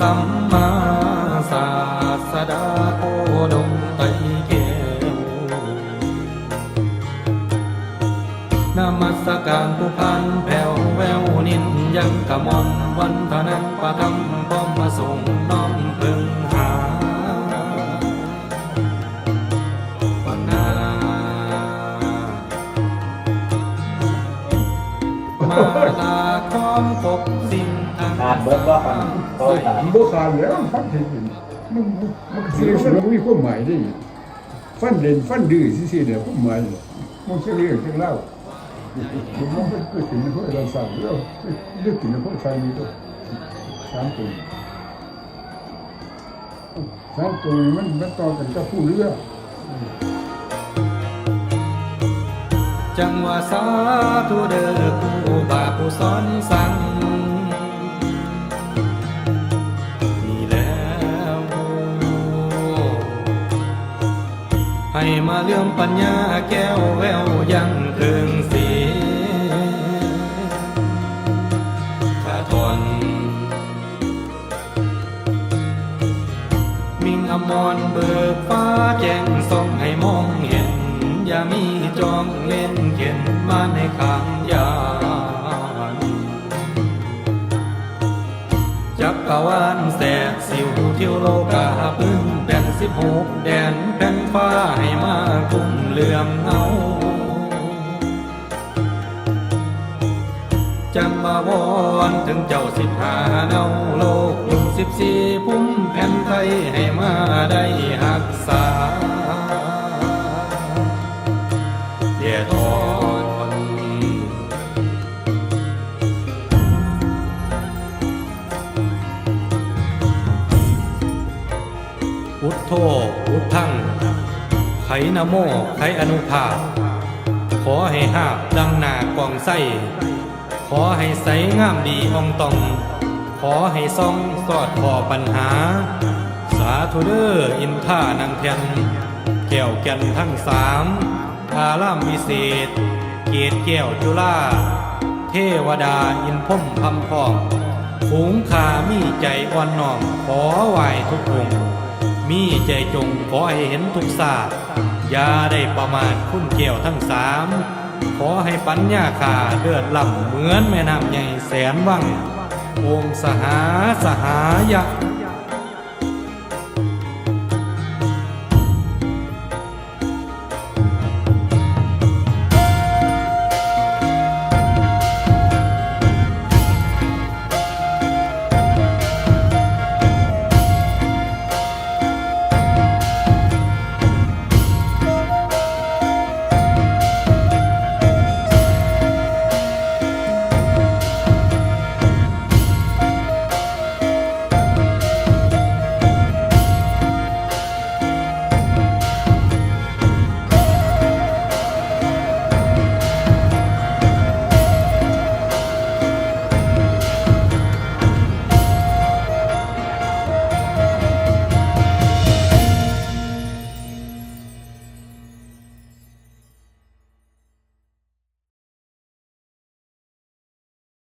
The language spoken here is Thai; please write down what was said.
สัมมาสาสดาโคดมไตรแก้วนมัสการผู้พันแผ่วแววนินยังกะมอนวันทนังประทังพร้อมมาส่ง มพบสิ่งอันขาดเบิดว่าฟังโตสามบ่ขาดแล้วฟันถึงมันมันมันก็สิฟันมันมีความหมายไดิฟันเด่นฟันดื้อซื่อๆเนี่ยความหมายมันสิเรื่องจังเล่าผมมองเป็นคือถึงพวกเราสางแล้วเรื่องถึงพวกสางนี่ตัวสามตัวสามตัวมันมันต่อกันกับผู้เรือก จังว่าสาธุเด้อครูบาผู้สอนสั่งนี่แล้วให้มาเลื่อมปัญญาแก้วแววยังเคืองสีขาทนมิงอมรเบิกฟ้าแจ้งส่องให้มองเห็น มีจองเล่นเข็นมาในขางยานจักรวาลแสกสิวเที่ยวโลกาพึ่งแผ่นสิบหกแดนแผ่นฟ้าให้มาคุ้มเหลื่อมเงาจังมาวอนถึงเจ้าสิบหาเนาโลกลุงสิบสี่พุ่มแผ่นไทยให้มาได้หักษา อุทโธอุทธัง ไขนโมไขอนุภาพ ขอให้หาบดังหนากองไส้ ขอให้ใสงามดีอองตอง ขอให้ซองสอดขอปัญหา สาธุเดออินท่านางเพียนแก้วแก่นทั้งสามอารามวิเศษ เกตแก้วจุฬาเทวดาอินพ่มคำพองฝูงขามีใจอ่อนน้อมขอไหวทุกองค์ มีใจจงขอให้เห็นทุกศาสตร์อย่าได้ประมาทคุ้นเกี่ยวทั้งสามขอให้ปัญญาขาเดือดล่ำเหมือนแม่น้ำใหญ่แสนวังองสหาสหายะ